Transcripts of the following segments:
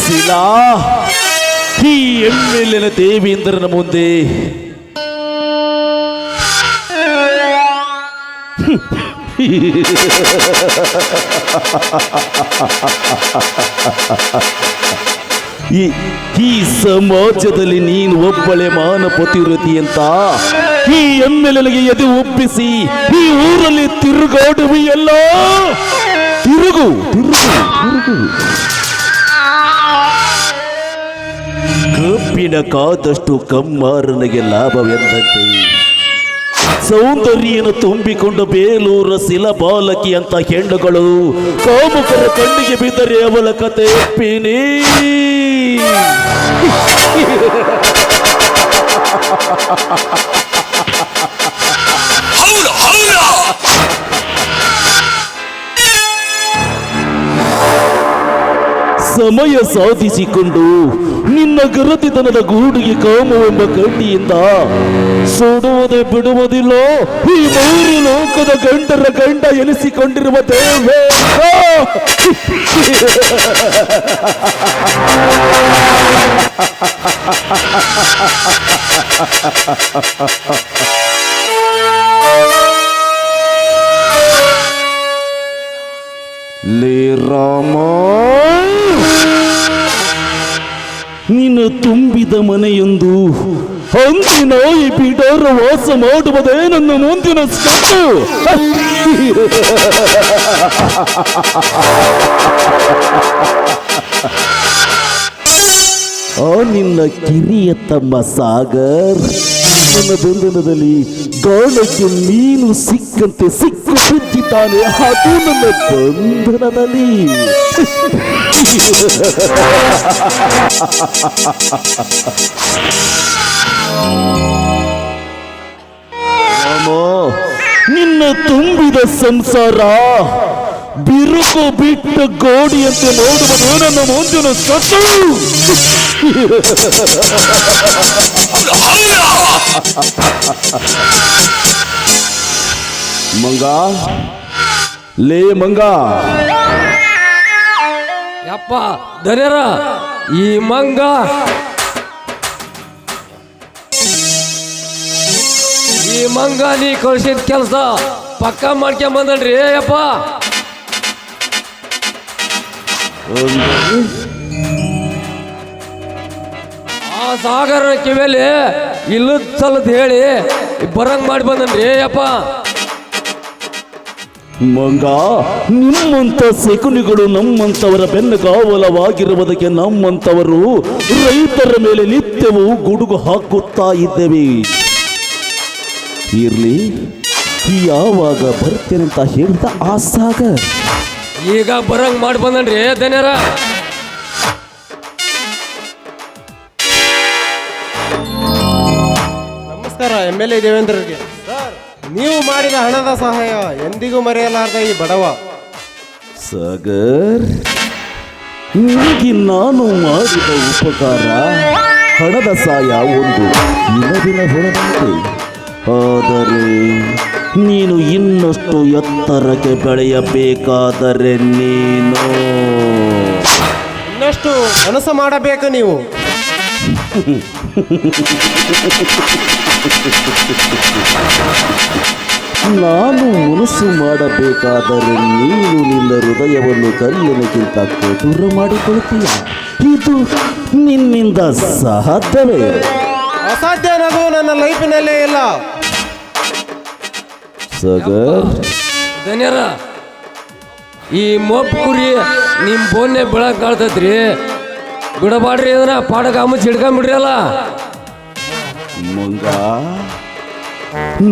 ಶಿಲಾ ಈ ಎಮ್ಮೆಲ್ಲಿನ ದೇವೇಂದ್ರನ ಮುಂದೆ ಈ ಈ ಸಮಾಜದಲ್ಲಿ ನೀನು ಒಬ್ಬಳೆ ಮಾನಪತಿವೃತಿ ಅಂತ. ಈ ಎಮ್ಮೆಲೆಗೆ ಎದೆ ಒಪ್ಪಿಸಿ, ಈ ಊರಲ್ಲಿ ತಿರುಗಾಡುವೆಯಲ್ಲ ತಿರುಗು ತಿರುಗು ತಿರುಗು. ಕಬ್ಬಿನ ಕಾದಷ್ಟು ಕಮ್ಮಾರನಿಗೆ ಲಾಭವೆಂದಂತೆ ಸೌಂದರ್ಯನ ತುಂಬಿಕೊಂಡು ಬೇಲೂರ ಶಿಲಬಾಲಕಿ ಅಂತ ಹೆಣ್ಣುಗಳು ಕಾಮುಕರ ಕಣ್ಣಿಗೆ ಬಿದ್ದರೆ ಅವಲ ಕತೆ ಸಮಯ ಸಾಧಿಸಿಕೊಂಡು ನಿನ್ನ ಗರತಿತನದ ಗೂಡಿಗೆ ಕಾಮವೆಂಬ ಕಟ್ಟಿಯಿಂದ ಸುಡುವುದೇ ಬಿಡುವುದಿಲ್ಲ. ಈ ಮೂರು ಲೋಕದ ಗಂಡರ ಗಂಡ ಎನಿಸಿಕೊಂಡಿರುವ ದೇವೇ. ಲೇ ರಾಮ ನಿನ್ನ ತುಂಬಿದ ಮನೆಯೊಂದು ಅಂದಿನ ಈ ಪೀಠರ ವಾಸ ಮಾಡುವುದೇ ನನ್ನ ಮುಂದಿನ ಸ್ಟೆಪ್ಪು ಆ ನಿನ್ನ ಕಿರಿಯ ತಮ್ಮ ಸಾಗರ್. ನನ್ನ ಬಂಧನದಲ್ಲಿ ಗಾಳಕ್ಕೆ ನೀನು ಸಿಕ್ಕಂತೆ ಸಿಕ್ಕು ಬಿದ್ದಿದ್ದಾನೆ ಅದು ನನ್ನ ಬಂಧನದಲ್ಲಿ ನಿನ್ನ ತುಂಬಿದ ಸಂಸಾರ ಬಿರುಕು ಬಿಟ್ಟ ಗೋಡಿಯಂತೆ ನೋಡುವುದು ನನ್ನ ಮುಂದಿನ ಸತ್ತು ಮಂಗ? ಲೇ ಮಂಗ. ಯಪ್ಪ ದರ್ಯಾರ ಈ ಮಂಗ. ಈ ಮಂಗ ನೀ ಕಳ್ಸಿದ ಕೆಲಸ ಪಕ್ಕ ಮಾಡ್ಕೊಂಡ್ ಬಂದನ್ರಿ ಯಪ್ಪ. ಆ ಸಾಗರ ಕಿವಿಯಲ್ಲಿ ಇಲ್ಲದ ಸಲದ್ ಹೇಳಿ ಬರಂಗ್ ಮಾಡಿ ಬಂದನ್ರಿ ಅಪ್ಪ ಮಂಗ ನಿಮ್ಮಂತ ಸೆಕುನಿಗಳು ನಮ್ಮಂತವರ ಬೆನ್ನಗಾವಲವಾಗಿರುವುದಕ್ಕೆ ನಮ್ಮಂತವರು ರೈತರ ಮೇಲೆ ನಿತ್ಯವೂ ಗುಡುಗು ಹಾಕುತ್ತಾ ಇದ್ದೇವೆ. ಇರ್ಲಿ ಯಾವಾಗ ಬರ್ತೇನಂತ ಹೇಳಿದ ಆ ಸಾಗರ್. ಈಗ ಬರಂಗ್ ಮಾಡಿ ಬಂದನ್ರಿ ದನ್ಯಾರ ನಮಸ್ಕಾರ ಎಂ ಎಲ್ ಎ ದೇವೇಂದ್ರರಿಗೆ. ನೀವು ಮಾಡಿದ ಹಣದ ಸಹಾಯ ಎಂದಿಗೂ ಮರೆಯಲಾರದ ಈ ಬಡವ. ಸಾಗರ್ ನಿನಗೆ ನಾನು ಮಾಡಿದ ಉಪಕಾರ ಹಣದ ಸಹಾಯ ಒಂದು ದಿನದಿನ ಹೊರದಂತೆ. ಆದರೆ ನೀನು ಇನ್ನಷ್ಟು ಎತ್ತರಕ್ಕೆ ಬೆಳೆಯಬೇಕಾದರೆ ನೀನು ಇನ್ನಷ್ಟು ಮನಸ್ಸು ಮಾಡಬೇಕು ನೀವು. ನಾನು ಮನಸ್ಸು ಮಾಡಬೇಕಾದರೆ ನೀನು ನಿನ್ನ ಹೃದಯವನ್ನು ಕಲ್ಲಿನಕ್ಕಿಂತ ಕಠೋರ ಮಾಡಿಕೊಳ್ತೀಯ ಇದು ನಿನ್ನಿಂದ ಸಾಧ್ಯವೇ? ಅಸಾಧ್ಯ ಅನ್ನೋದು ನನ್ನ ಲೈಫಿನಲ್ಲೇ ಇಲ್ಲ. ಸಗರ್? ಧನ್ಯರ ಈ ಕುರಿ ನಿಮ್ಮ ಬೋನ್ನೆ ಬೆಳಕ್ ಕಾಳ್ತೈತ್ರಿ ಬಿಡಬಾಡ್ರಿ ಅಂದ್ರೆ ಪಾಡಕ ಮುಚ್ಚಿ ಚಿಡ್ಕೊಂಡ್ಬಿಡ್ರಿ ಅಲ್ಲ ಮಂಗ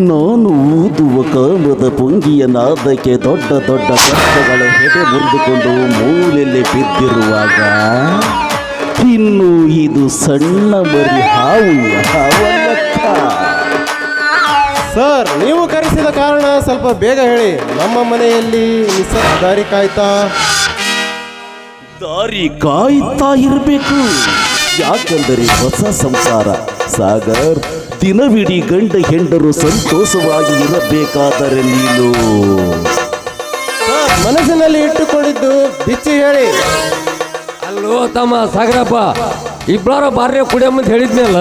ನಾನು ಊದುವ ಕಾಮದ ಪುಂಗಿಯ ನಾದಕ್ಕೆ ದೊಡ್ಡ ದೊಡ್ಡ ಕಷ್ಟಗಳ ಹೆಡೆ ಮುರಿದುಕೊಂಡು ಮೂಲೆಯಲ್ಲಿ ಬಿದ್ದಿರುವಾಗ ಇನ್ನು ಇದು ಸಣ್ಣ ಮರಿ ಹಾವು ಹಾವಲಕ್ಕ ಸರ್ ನೀವು ಕರೆಸಿದ ಕಾರಣ ಸ್ವಲ್ಪ ಬೇಗ ಹೇಳಿ. ನಮ್ಮ ಮನೆಯಲ್ಲಿ ನಿಸರ್ಗ ದಾರಿ ಕಾಯ್ತಾ ದಾರಿ ಕಾಯ್ತಾ ಇರಬೇಕು. ಯಾಕೆಂದರೆ ಹೊಸ ಸಂಸಾರ ಸಾಗರ್ ದಿನವಿಡೀ ಗಂಡ ಹೆಂಡರು ಸಂತೋಷವಾಗಿ ಇರಬೇಕಾದರೆ ನೀನು. ಮನಸ್ಸಿನಲ್ಲಿ ಇಟ್ಟುಕೊಂಡಿದ್ದು ಬಿಚ್ಚಿ ಹೇಳಿ. ಅಲ್ಲೋ ತಮ್ಮ ಸಾಗರಪ್ಪ ಇಬ್ಬರ ಬಾರ್ಯ ಕುಡಿಯಮ್ಮಂತ ಹೇಳಿದ್ನಲ್ಲ?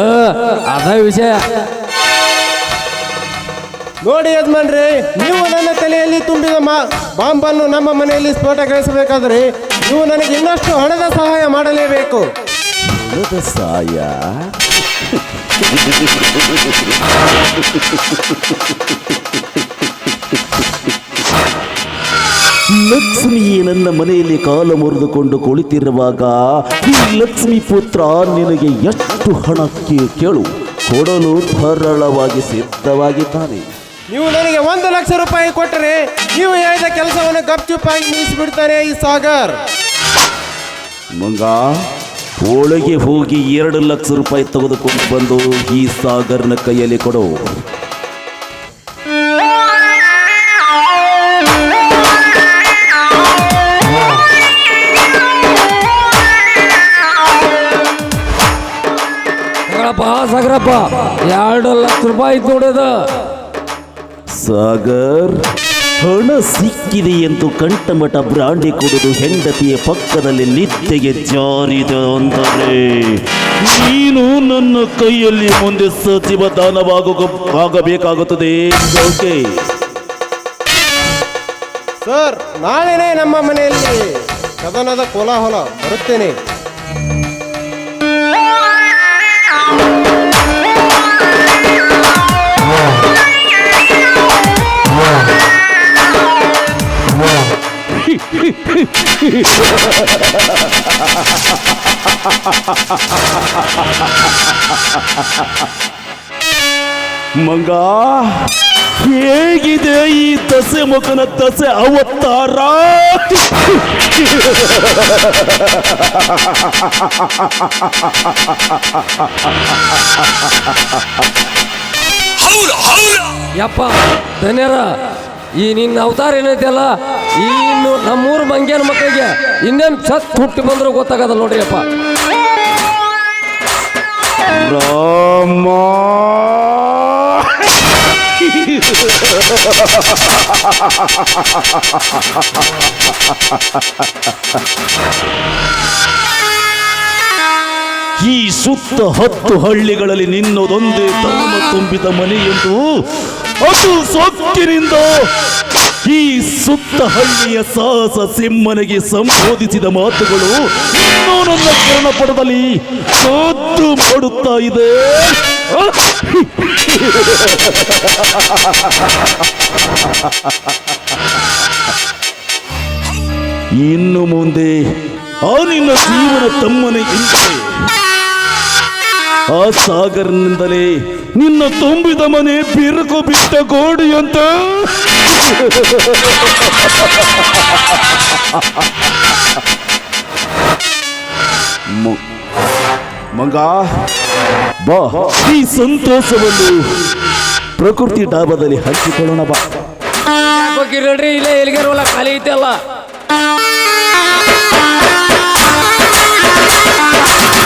ಅದ ವಿಷಯ. ನೋಡಿ ಯಜಮಾನ್ರಿ ನೀವು ನನ್ನ ತಲೆಯಲ್ಲಿ ತುಂಬಿದ ಮಾ ಬಾಂಬನ್ನು ನಮ್ಮ ಮನೆಯಲ್ಲಿ ಸ್ಫೋಟಗೊಳಿಸಬೇಕಾದ್ರೆ ನೀವು ನನಗೆ ಇನ್ನಷ್ಟು ಹಣದ ಸಹಾಯ ಮಾಡಲೇಬೇಕು. ಹಣದ ಸಹಾಯ? ಲಕ್ಷ್ಮಿಯೇ ನನ್ನ ಮನೆಯಲ್ಲಿ ಕಾಲ ಮುರಿದುಕೊಂಡು ಕುಳಿತಿರುವಾಗ ಈ ಲಕ್ಷ್ಮಿ ಪುತ್ರ ನಿನಗೆ ಎಷ್ಟು ಹಣಕ್ಕೆ ಕೇಳು. ಕೊಡಲು ಸರಳವಾಗಿ ಸಿದ್ಧವಾಗಿದ್ದಾನೆ. ನೀವು ನನಗೆ ಒಂದು ಲಕ್ಷ ರೂಪಾಯಿ ಕೊಟ್ಟರೆ ನೀವು ಹೇಳಿದ ಕೆಲಸವನ್ನು ಗಪ್ಚುಪ್ಪಾಗಿ ಮೀಸಿಬಿಡ್ತಾರೆ ಈ ಸಾಗರ್. ಮಂಗ ಹೋಳಿಗೆ ಹೋಗಿ ಎರಡು ಲಕ್ಷ ರೂಪಾಯಿ ತೆಗೆದುಕೊಂಡು ಬಂದು ಈ ಸಾಗರ್ನ ಕೈಯಲ್ಲಿ ಕೊಡು. ಸಾಗರಪ್ಪ ಸಾಗರಪ್ಪ ಎರಡು ಲಕ್ಷ ರೂಪಾಯಿ ನೋಡದ ಸಾಗರ್ ಹಣ ಸಿಕ್ಕಿದೆ ಎಂದು ಕಂಠಮಠ ಬ್ರಾಂಡಿ ಕುಡಿದು ಹೆಂಡತಿಯ ಪಕ್ಕದಲ್ಲಿ ನಿದ್ದೆಗೆ ಜಾರಿದ ಅಂದರೆ ನೀನು ನನ್ನ ಕೈಯಲ್ಲಿ ಮುಂದೆ ಸಚಿವ ದಾನವಾಗ ಆಗಬೇಕಾಗುತ್ತದೆ. ಓಕೆ ಸರ್, ನಾಳೆನೇ ನಮ್ಮ ಮನೆಯಲ್ಲಿ ಸದನದ ಕೋಲಾಹಲ ಬರುತ್ತೇನೆ. ಮಂಗ ಹೇಗಿದೆ ಈ ತಸೆ ಮುಖನ ತಸೆ ಅವತಾರ? ಯಪ್ಪ ಧನ್ಯರ ಈ ನಿನ್ನ ಅವತಾರ ಏನೈತಲ್ಲ ಇನ್ನು ನಮ್ಮೂರು ಮಂಗ್ಯನ ಮಕ್ಕಳಿಗೆ ಇನ್ನೇನು ಸತ್ ಹುಟ್ಟಿ ಬಂದ್ರೆ ಗೊತ್ತಾಗದ ನೋಡ್ರಿ ಅಪ್ಪ ರಾಮ ಈ ಸುತ್ತ ಹತ್ತು ಹಳ್ಳಿಗಳಲ್ಲಿ ನಿನ್ನದೊಂದೇ ತಮ್ಮ ತುಂಬಿದ ಮನೆ ಎಂದು ಅದು ಸೊಕ್ಕಿನಿಂದ ಸುತ್ತ ಹಳ್ಳಿಯ ಸಾಹಸ ಸಿಂಹನಿಗೆ ಸಂಬೋಧಿಸಿದ ಮಾತುಗಳು ಇನ್ನೂ ನನ್ನ ಕರ್ಣಪಡದಲ್ಲಿ ಸದ್ದು ಮಾಡುತ್ತಾ ಇದೆ. ಇನ್ನು ಮುಂದೆ ಆ ನಿನ್ನ ಜೀವನ ತಮ್ಮನೆ ಇಲ್ಲದೆ ಆ ಸಾಗರ್ನಿಂದಲೇ ನಿನ್ನ ತುಂಬಿದ ಮನೆ ಬಿರುಕು ಬಿಟ್ಟ ಗೋಡಿ ಅಂತ ಮ- ಮಂಗ ಬಾ. ಈ ಸಂತೋಷವನ್ನು ಪ್ರಕೃತಿ ಡಾಬಾದಲ್ಲಿ ಹಂಚಿಕೊಳ್ಳೋಣ ಬಾ. ಹೋಗಿರಲ್ರಿ ಇಲ್ಲೇ ಎಲ್ಲಿಗೆ ಖಾಲಿ ಐತೆ ಅಲ್ಲ.